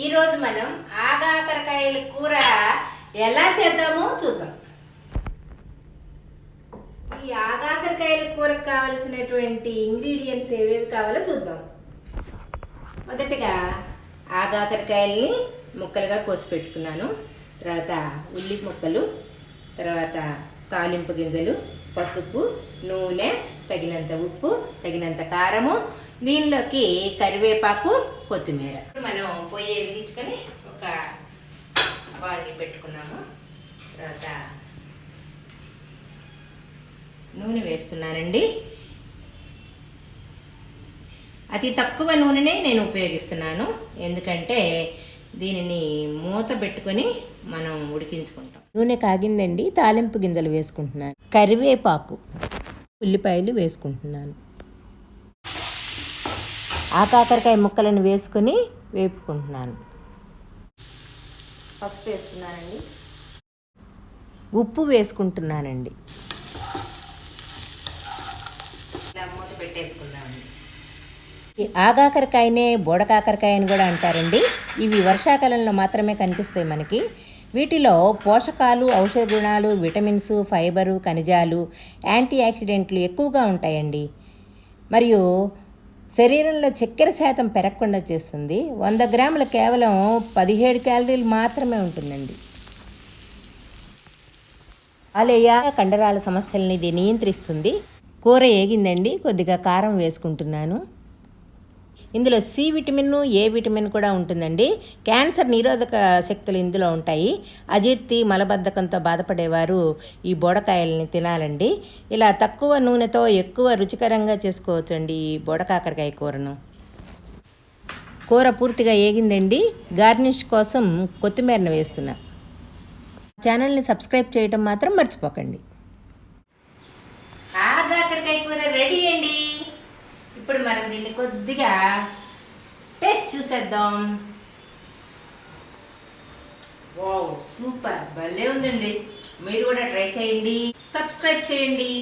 ఈరోజు మనం ఆగాకరకాయల కూర ఎలా చేద్దామో చూద్దాం. ఈ ఆగాకరకాయల కూరకు కావలసినటువంటి ఇంగ్రీడియంట్స్ ఏవేవి కావాలో చూద్దాం. మొదటగా ఆగాకరకాయల్ని ముక్కలుగా కోసి పెట్టుకున్నాను. తర్వాత ఉల్లి ముక్కలు తర్వాత తాలింపు గింజలు పసుపు నూనె తగినంత ఉప్పు తగినంత కారము దీనిలోకి కరివేపాకు కొత్తిమీర. తీసుకొని ఒక బాల్ని పెట్టుకున్నాము. తర్వాత నూనె వేస్తున్నానండి. అతి తక్కువ నూనెనే నేను ఉపయోగిస్తున్నాను. ఎందుకంటే దీనిని మూత పెట్టుకొని మనం ఉడికించుకుంటాం. నూనె కాగిందండి తాలింపు గింజలు వేసుకుంటున్నాను. కరివేపాకు ఉల్లిపాయలు వేసుకుంటున్నాను. ఆకాకరకాయ ముక్కలను వేసుకొని వేపుకుంటున్నాను. పసుపు వేస్తున్నానండి. ఉప్పు వేసుకుంటున్నానండి. ఇలా మూత పెట్టేసుకుందామండి. ఈ ఆగాకరకాయనే బోడకాకరకాయ అని కూడా అంటారండి. ఇవి వర్షాకాలంలో మాత్రమే కనిపిస్తాయి మనకి. వీటిలో పోషకాలు ఔషధ గుణాలు విటమిన్స్ ఫైబరు ఖనిజాలు యాంటీ ఆక్సిడెంట్లు ఎక్కువగా ఉంటాయండి. మరియు శరీరంలో చక్కెర శాతం పెరగకుండా చేస్తుంది. వంద గ్రాములు కేవలం పదిహేడు క్యాలరీలు మాత్రమే ఉంటుందండి. ఆలయ కండరాల సమస్యల్ని ఇది నియంత్రిస్తుంది. కూర ఏగిందండి కొద్దిగా కారం వేసుకుంటున్నాను. ఇందులో సి విటమిన్ ఏ విటమిన్ కూడా ఉంటుందండి. క్యాన్సర్ నిరోధక శక్తులు ఇందులో ఉంటాయి. అజీర్తి మలబద్ధకంతో బాధపడేవారు ఈ బోడకాయల్ని తినాలండి. ఇలా తక్కువ నూనెతో ఎక్కువ రుచికరంగా చేసుకోవచ్చండి ఈ బోడకాకరకాయ కూరను. కూర పూర్తిగా ఏగిందండి. గార్నిష్ కోసం కొత్తిమీరను వేస్తున్నా. ఛానల్ని సబ్స్క్రైబ్ చేయడం మాత్రం మర్చిపోకండి. కూర రెడీ అండి. ఇప్పుడు మనం దీన్ని కొద్దిగా టేస్ట్ చూసేద్దాం. వావ్ సూపర్ భలే ఉందండి. మీరు కూడా ట్రై చేయండి. సబ్స్క్రైబ్ చేయండి.